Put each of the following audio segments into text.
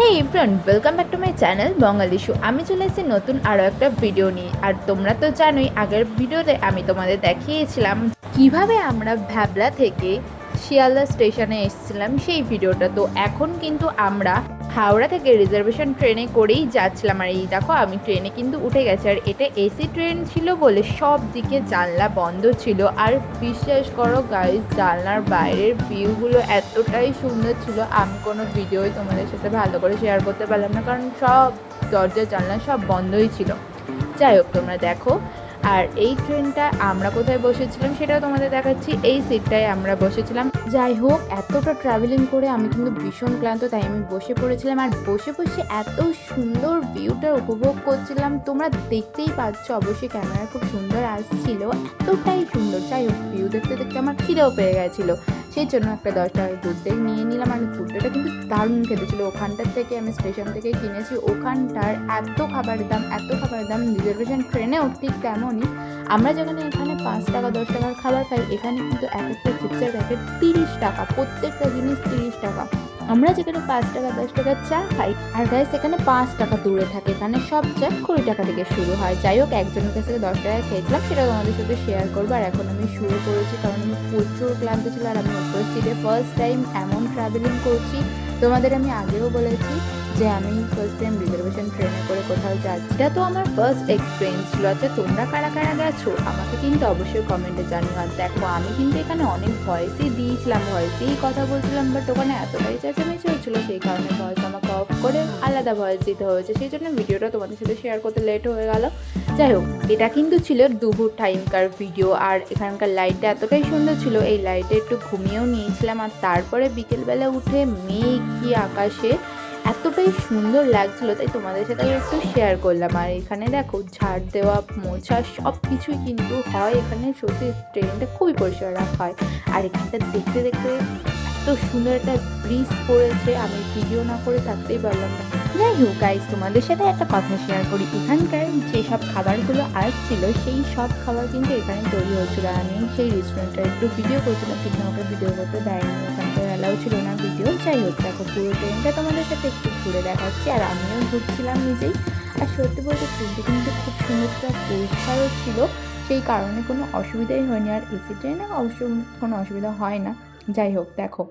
Hey everyone welcome back to my channel Bangal issue আমি চলে এসেছি নতুন আরও একটা ভিডিও নিয়ে। আর তোমরা তো জানোই, আগের ভিডিওতে আমি তোমাদের দেখিয়েছিলাম কীভাবে আমরা ভ্যাবলা থেকে শিয়ালদা স্টেশনে এসেছিলাম সেই ভিডিওটা তো এখন কিন্তু আমরা হাওড়া থেকে রিজার্ভেশন ট্রেনে করেই যাচ্ছিলাম। আর এই দেখো, আমি ট্রেনে কিন্তু উঠে গেছি। আর এটা এসি ট্রেন ছিল বলে সব দিকে জানলা বন্ধ ছিল। আর বিশ্বাস করো গাইজ জানলার বাইরের ভিউগুলো এতটাই সুন্দর ছিল। আমি কোনো ভিডিওই তোমাদের সাথে ভালো করে শেয়ার করতে পারলাম না। কারণ সব দরজা জানলা সব বন্ধই ছিল। যাই হোক, তোমরা দেখো আর এই ট্রেনটা আমরা কোথায় বসেছিলাম সেটাও তোমাদের দেখাচ্ছি। এই সিটটায় আমরা বসেছিলাম। যাই হোক, এতটা ট্রাভেলিং করে আমি কিন্তু ভীষণ ক্লান্ত, তাই আমি বসে পড়েছিলাম। আর বসে বসে এত সুন্দর ভিউটা উপভোগ করছিলাম। তোমরা দেখতেই পাচ্ছ, অবশ্যই ক্যামেরা খুব সুন্দর আসছিল। এতটাই সুন্দর। যাই হোক ভিউ দেখতে দেখতে আমার খিদেও পেয়ে গেছিল। সেই জন্য একটা দশ টাকার ঘুরতে নিয়ে নিলাম। আর ঘুরতেটা কিন্তু দারুণ খেতে ছিল। ওখানটার থেকে আমি স্টেশন থেকে কিনেছি। ওখানটার এত খাবার দাম, এত খাবার দাম রিজার্ভেশন ট্রেনেও ঠিক তেমনই। আমরা যেখানে এখানে পাঁচ টাকা, দশ টাকার খাবার খাই, এখানে কিন্তু এক একটা চিপসের প্যাকেট তিরিশ টাকা। প্রত্যেকটা জিনিস তিরিশ টাকা। আমরা যেখানে পাঁচ টাকা দশ টাকার চা খাই। আর গাইস এখানে পাঁচ টাকা দূরে থাকে। এখানে সব চা কুড়ি টাকা থেকে শুরু হয়। যাই হোক, একজনের কাছ থেকে দশ টাকা খেয়েছিলাম সেটা তোমাদের সাথে শেয়ার করব। আর এখন আমি শুরু করেছি, কারণ আমি প্রচুর ক্লান্ত ছিল আর আমি উপস্থিতে সিটে ফার্স্ট টাইম এমন ট্রাভেলিং করছি। তোমাদের আমি আগেও বলেছি যে আমি ফার্স্ট টাইম রিজার্ভেশন ট্রেনে করে কোথাও যাচ্ছি। এটা তো আমার ফার্স্ট এক্সপিরিয়েন্স ছিল। আচ্ছা তোমরা কারা কারা গেছো? আমাকে কিন্তু অবশ্যই কমেন্টে জানিও। আর দেখো, আমি কিন্তু এখানে অনেক ভয়েসই দিয়েছিলাম ভয়েসেই কথা বলছিলাম বাট ওখানে এতটাই চেঁচামেচি হচ্ছিল সেই কারণে ভয়েস আমাকে করে আলাদা ভয়েস দিতে হয়েছে। সেই জন্য ভিডিওটা তোমাদের সাথে শেয়ার করতে লেট হয়ে গেল। যাই হোক, এটা কিন্তু ছিল দুপুর টাইমকার ভিডিও আর এখানকার লাইটটা এতটাই সুন্দর ছিল, এই লাইটে একটু ঘুমিয়েও নিয়েছিলাম, আর তারপরে বিকেলবেলা উঠে মেঘ কি আকাশে এতটাই সুন্দর লাগছিল, তাই তোমাদের সাথে একটু শেয়ার করলাম। আর এখানে দেখো, ঝাড় দেওয়া, মোছা সব কিছুই কিন্তু হয় এখানে, সত্যি ট্রেনটা খুবই পরিষ্কার রাখা হয়। আর এখানটা দেখতে দেখতে সুন্দর একটা ব্রিজ পড়েছে, আমি ভিডিও না করে থাকতেই পারলাম না। যাই হোক গাইজ তোমাদের সাথে একটা কথা শেয়ার করি। এখানকার যেসব খাবারগুলো আসছিল, সেই সব খাবার কিন্তু এখানে তৈরি হচ্ছিল আর আমি সেই রেস্টুরেন্টটা একটু ভিডিও করছিলাম, কিন্তু আমাকে ভিডিও করতে দেয়নি। ওখানকার অ্যালাউ ছিল না ভিডিও যাই হোক, দেখো, পুরো ট্রেনটা তোমাদের সাথে একটু ঘুরে দেখাচ্ছি। আর আমিও ঘুরছিলাম নিজেই। আর সত্যি বলতে ট্রেনটি কিন্তু খুব সুন্দর পরিষ্কারও ছিল। সেই কারণে কোনো অসুবিধাই হয়নি। আর এসি ট্রেনে অবশ্য কোনো অসুবিধা হয় না। যাই হোক দেখো।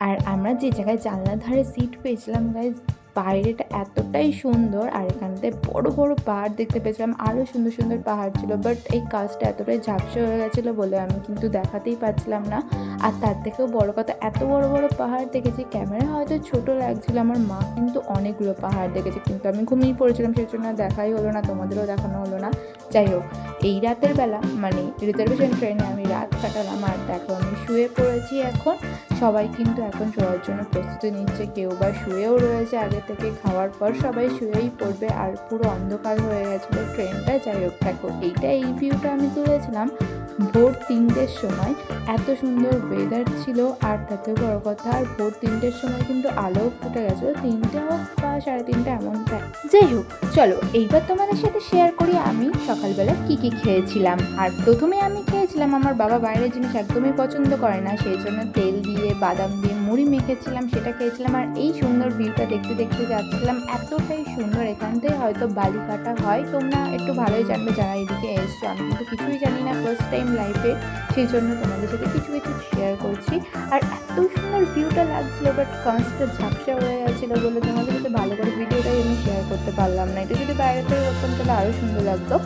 আর আমরা যে জায়গায় জানলার ধারে সিট পেয়েছিলাম গাইজ বাইরেটা এতটাই সুন্দর আর এখানটায় বড় বড় পাহাড় দেখতে পেয়েছিলাম। আরও সুন্দর সুন্দর পাহাড় ছিল বাট এই কাজটা এতটাই ঝাপসা হয়ে গেছিল বলে আমি কিন্তু দেখাতেই পারছিলাম না। আর তার থেকেও বড় কথা, এত বড় বড় পাহাড় দেখেছি ক্যামেরা হয়তো ছোট লাগছিল, আমার মা কিন্তু অনেকগুলো পাহাড় দেখেছে, কিন্তু আমি ঘুমিয়ে পড়েছিলাম, সেই জন্য দেখাই হলো না, তোমাদেরও দেখানো হলো না। যাই হোক, এই রাতের বেলা মানে রিজার্ভেশন ট্রেনে আমি রাত কাটালাম, আর দেখো আমি শুয়ে পড়েছি এখন। সবাই কিন্তু এখন শোয়ার জন্য প্রস্তুতি নিচ্ছে, কেউ বা শুয়েও রয়েছে আগে থেকে খাওয়ার পর সবাই শুয়েই পড়বে আর পুরো অন্ধকার হয়ে গেছিল ট্রেনটা। যাই হোক, দেখো, এইটা এই ভিউটা আমি তুলেছিলাম ভোর তিনটের সময়। এত সুন্দর ওয়েদার ছিল আর তাতে বড় কথা, আর ভোর তিনটের সময় কিন্তু আলো ফুটে গেছিল। তিনটে হোক বা সাড়ে তিনটে এমন যাই হোক, চলো, এইবার তোমাদের সাথে শেয়ার করি আমি সকালবেলা কি কি খেয়েছিলাম। আর প্রথমে আমি খেয়েছিলাম আমার বাবা বাইরের জিনিস একদমই পছন্দ করে না, সেই জন্য তেল দিয়ে, বাদাম দিয়ে মুড়ি মেখেছিলাম, সেটা খেয়েছিলাম। আর এই সুন্দর ভিউটা দেখতে দেখতে যাচ্ছিলাম, এতটাই সুন্দর। এখান থেকে হয়তো বালি কাটা হয়। তোমরা একটু ভালোই জানবে যারা এদিকে এসছো। আমি কিন্তু কিছুই জানি না ফার্স্ট টাইম লাইফে সেই জন্য তোমাদের সাথে কিছু কিছু শেয়ার করছি। আর এত সুন্দর ভিউটা লাগছিল বাট কাঁচটা ঝাপসা হয়ে গেছিল বলে তোমাদের সাথে ভালো করে ভিডিওটাই আমি শেয়ার করতে পারলাম না। এটা যদি বাইরে থেকে করতাম তাহলে আরও সুন্দর লাগতো।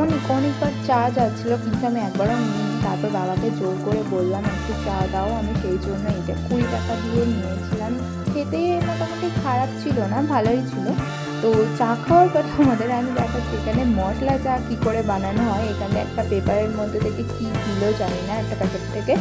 অনেক, অনেকবার চা যাচ্ছিল, কিন্তু আমি একবারও নিইনি তারপর বাবাকে জোর করে বললাম, একটু চা দাও, আমি সেই জন্য এটা কুড়ি টাকা দিয়ে নিয়েছিলাম। খেতে মোটামুটি খারাপ ছিল না, ভালোই ছিল। তো চা খাওয়ার কথা আমাদের, আমি দেখাচ্ছি, এখানে মশলা চা কী করে বানানো হয়, এখানে একটা পেপারের মধ্যে থেকে কী দিল জানি না, একটা প্যাকেট থেকে।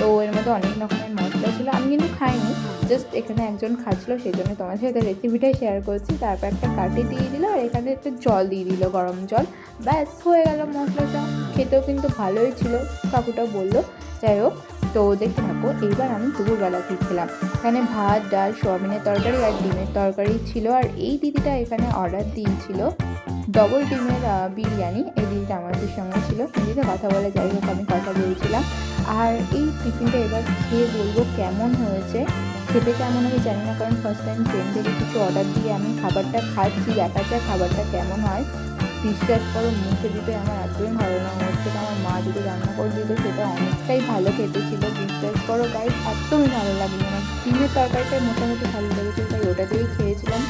তো এর মধ্যে অনেক রকমের মশলা ছিল। আমি কিন্তু খাইনি জাস্ট এখানে একজন খাচ্ছিলো, সেই জন্য তোমার সাথে রেসিপিটাই শেয়ার করছি। তারপর একটা কাটি দিয়ে দিল আর এখানে একটা জল দিয়ে দিল, গরম জল। ব্যাস, হয়ে গেল মশলাটা খেতেও কিন্তু ভালোই ছিল কাকুটা বলল। যাই হোক, তো দেখতে থাকো, এইবার আমি দুপুরবেলা খেলাম এখানে ভাত, ডাল, সোয়াবিনের তরকারি আর ডিমের তরকারি ছিল। আর এই দিদিটা এখানে অর্ডার দিয়েছিল ডবল ডিমের বিরিয়ানি। এই দিদিটা আমাদের সঙ্গে ছিল। দিদিটা কথা বলে যাই হোক, আমি কথা বলছিলাম। আর এই টিফিনটা এবার খেয়ে বলব কেমন হয়েছে? খেতে কেমন আমি জানি না, কারণ ফার্স্ট টাইম ট্রেন থেকে কিছু অর্ডার দিয়ে আমি খাবারটা খাচ্ছি, দেখা যাক খাবারটা কেমন হয়। বিশ্বাস করো, মুখে দিতে আমার একদমই ভালো না ওর থেকে আমার মা যদি রান্না করে দিত সেটা অনেকটাই ভালো খেতে ছিল, বিশ্বাস করো গাইজ একদমই ভালো লাগল না। ডিমের তরকারিটা মোটামুটি ভালো লেগেছিল, তাই ওটা দিয়েই খেয়েছিলাম।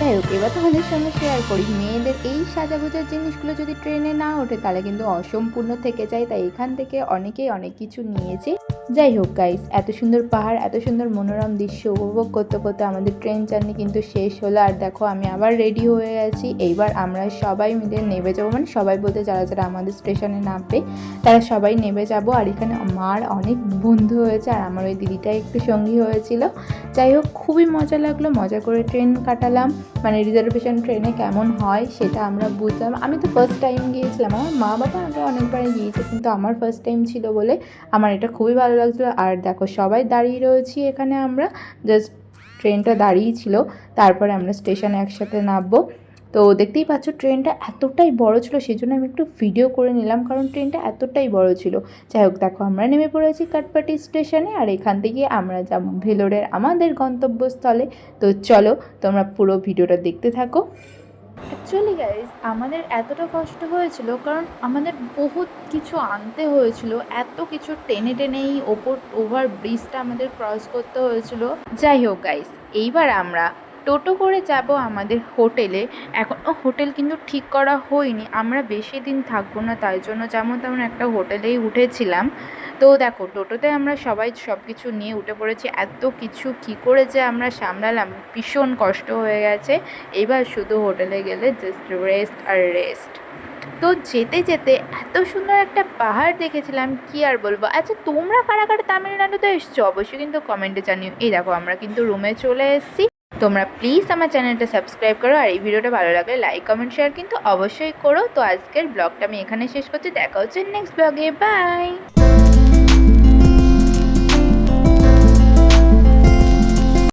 যাই হোক, এবার তোমাদের সঙ্গে শেয়ার করি। মেয়েদের এই সাজাগোজার জিনিসগুলো যদি ট্রেনে না ওঠে, তাহলে কিন্তু অসম্পূর্ণ থেকে যায়। তাই এখান থেকে অনেকেই অনেক কিছু নিয়েছে। যাই হোক গাইস এত সুন্দর পাহাড়, এত সুন্দর মনোরম দৃশ্য উপভোগ করতে করতে আমাদের ট্রেন জার্নি কিন্তু শেষ হলো। আর দেখো, আমি আবার রেডি হয়ে গেছি এইবার আমরা সবাই মিলে নেমে যাব। মানে সবাই বলতে যারা যারা আমাদের স্টেশনে নামবে, তারা সবাই নেমে যাব। আর এখানে মার অনেক বন্ধু হয়েছে, আর আমার ওই দিদিটা একটু সঙ্গী হয়েছিল। যাই হোক, খুবই মজা লাগল। মজা করে ট্রেন কাটালাম। মানে রিজার্ভেশন ট্রেনে কেমন হয় সেটা আমরা বুঝলাম। আমি তো ফার্স্ট টাইম গিয়েছিলাম। আমার মা বাবা আগে অনেকবারই গিয়েছে, কিন্তু আমার ফার্স্ট টাইম ছিল বলে আমার এটা খুবই ভালো লাগছিল। আর দেখো, সবাই দাঁড়িয়ে রয়েছি এখানে আমরা। জাস্ট ট্রেনটা দাঁড়িয়ে ছিল। তারপরে আমরা স্টেশনে একসাথে নামবো। তো দেখতেই পাচ্ছ, ট্রেনটা এতটাই বড় ছিল সেই জন্য আমি একটু ভিডিও করে নিলাম, কারণ ট্রেনটা এতটাই বড় ছিল। যাই হোক, দেখো, আমরা নেমে পড়েছি কাটপাটি স্টেশনে, আর এখান থেকে আমরা যাব ভেলোরের আমাদের গন্তব্যস্থলে। তো চলো, তোমরা পুরো ভিডিওটা দেখতে থাকো। অ্যাকচুয়ালি গাইজ আমাদের এতটা কষ্ট হয়েছিল, কারণ আমাদের বহুত কিছু আনতে হয়েছিল, এত কিছু টেনে টেনেই ওপর ওভার ব্রিজটা আমাদের ক্রস করতে হয়েছিল। যাই হোক গাইজ এইবার আমরা টোটো করে যাব আমাদের হোটেলে। এখনও হোটেল কিন্তু ঠিক করা হয়নি। আমরা বেশি দিন থাকব না, তাই জন্য যেমন তেমন একটা হোটেলেই উঠেছিলাম। তো দেখো, টোটোতে আমরা সবাই সব কিছু নিয়ে উঠে পড়েছি। এত কিছু কি করে যে আমরা সামলালাম, ভীষণ কষ্ট হয়ে গেছে। এবার শুধু হোটেলে গেলে জাস্ট রেস্ট আর রেস্ট তো যেতে যেতে এত সুন্দর একটা পাহাড় দেখেছিলাম, কি আর বলব? আচ্ছা তোমরা কারা কারা তামিলনাড়ুতে এসছো? অবশ্যই কিন্তু কমেন্টে জানিও। এই দেখো, আমরা কিন্তু রুমে চলে এসেছি। তোমরা প্লিজ আমার চ্যানেলটা সাবস্ক্রাইব করো, আর এই ভিডিওটা ভালো লাগলে লাইক কমেন্ট শেয়ার কিন্তু অবশ্যই করো। তো আজকের ব্লগটা আমি এখানে শেষ করছি। দেখা হচ্ছে নেক্সট ব্লগে বাই